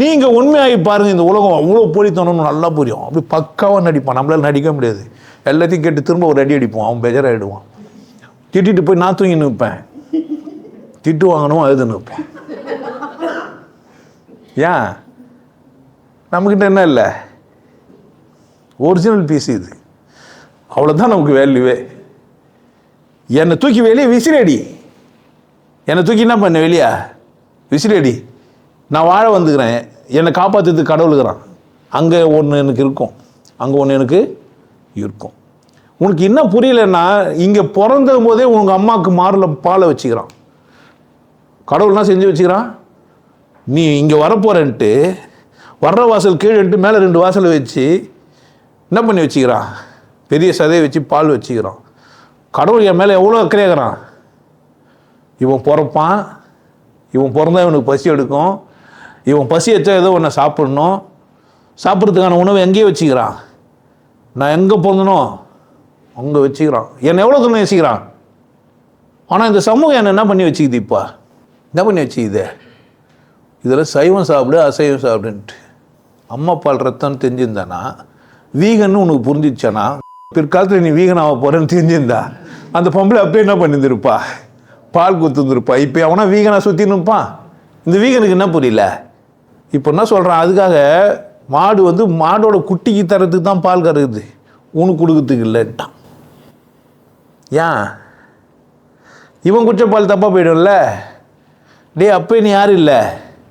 நீங்கள் உண்மையாகி பாருங்கள் இந்த உலகம் அவ்வளோ போலித்தனம்னு நல்லா புரியும். அப்படி பக்காவாக நடிப்பான். நம்மளால நடிக்க முடியாது. எல்லாத்தையும் கேட்டு திரும்ப ஒரு அடி அடிப்போம் அவன் பெஜராகிடுவான் திட்டிட்டு போய் நான் தூங்கி நிற்பேன் திட்டு வாங்கணும் அழுது நிற்பேன் ஏன்? நம்மக்கிட்ட என்ன இல்லை? ஒரிஜினல் பீஸ் இது. அவ்வளோதான் நமக்கு வேல்யூவே என்னை தூக்கி வெளியே விசிறடி என்னை தூக்கி என்ன பண்ண வெளியே? விசிறடி நான் வாழ வந்துக்கிறேன். என்னை காப்பாற்றுறதுக்கு கடவுளுக்கிறான் அங்கே ஒன்று எனக்கு இருக்கும். அங்கே ஒன்று எனக்கு இருக்கும். உனக்கு என்ன புரியலன்னா இங்கே பிறந்த போதே உங்கள் அம்மாவுக்கு மாரில் பாலை வச்சுக்கிறான். கடவுள்னா செஞ்சு வச்சுக்கிறான்? நீ இங்கே வரப்போகிறன்ட்டு வர்ற வாசல் கீழேன்ட்டு மேலே ரெண்டு வாசலை வச்சு என்ன பண்ணி வச்சுக்கிறான்? பெரிய சதையை வச்சு பால் வச்சுக்கிறான். கடவுள் என் மேலே எவ்வளோ அக்கறையாகிறான் இவன் பிறப்பான். இவன் பிறந்தா இவனுக்கு பசி எடுக்கும். இவன் பசி வச்சா ஏதோ ஒன்று சாப்பிடணும். சாப்பிட்றதுக்கான உணவு எங்கேயே வச்சுக்கிறான். நான் எங்கே பிறந்தனோ அங்கே வச்சுக்கிறான். என்னை எவ்வளோ தூரம் நேசிக்கிறான்? ஆனால் இந்த சமூகம் என்னை என்ன பண்ணி வச்சுக்குது இப்போ? என்ன பண்ணி வச்சுக்குது? இதில் சைவம் சாப்பிடு அசைவம் சாப்பிடுன்ட்டு. அம்மா பால் ரத்தம் தெரிஞ்சிருந்தானா? வீகன்னு உனக்கு புரிஞ்சிச்சானா பிற்காலத்தில் நீ வீகன் ஆக போகிறேன்னு தெரிஞ்சிருந்தா? அந்த பொம்பளை அப்படியே என்ன பண்ணியிருந்திருப்பா பால் கொடுத்துருந்துருப்பா இப்போ அவனா வீகனாக சுற்றினுப்பான் இந்த வீகனுக்கு என்ன புரியல? இப்போ என்ன சொல்கிறான் அதுக்காக மாடு வந்து மாடோட குட்டிக்கு தரத்துக்கு தான் பால் கறக்குது. உனக்கு கொடுக்கறதுக்கு இல்லைன்ட்டான். ஏன்? இவன் குடிச்ச பால் தப்பாக போயிடும்ல. டேய் அப்போ நீ யாரும் இல்லை.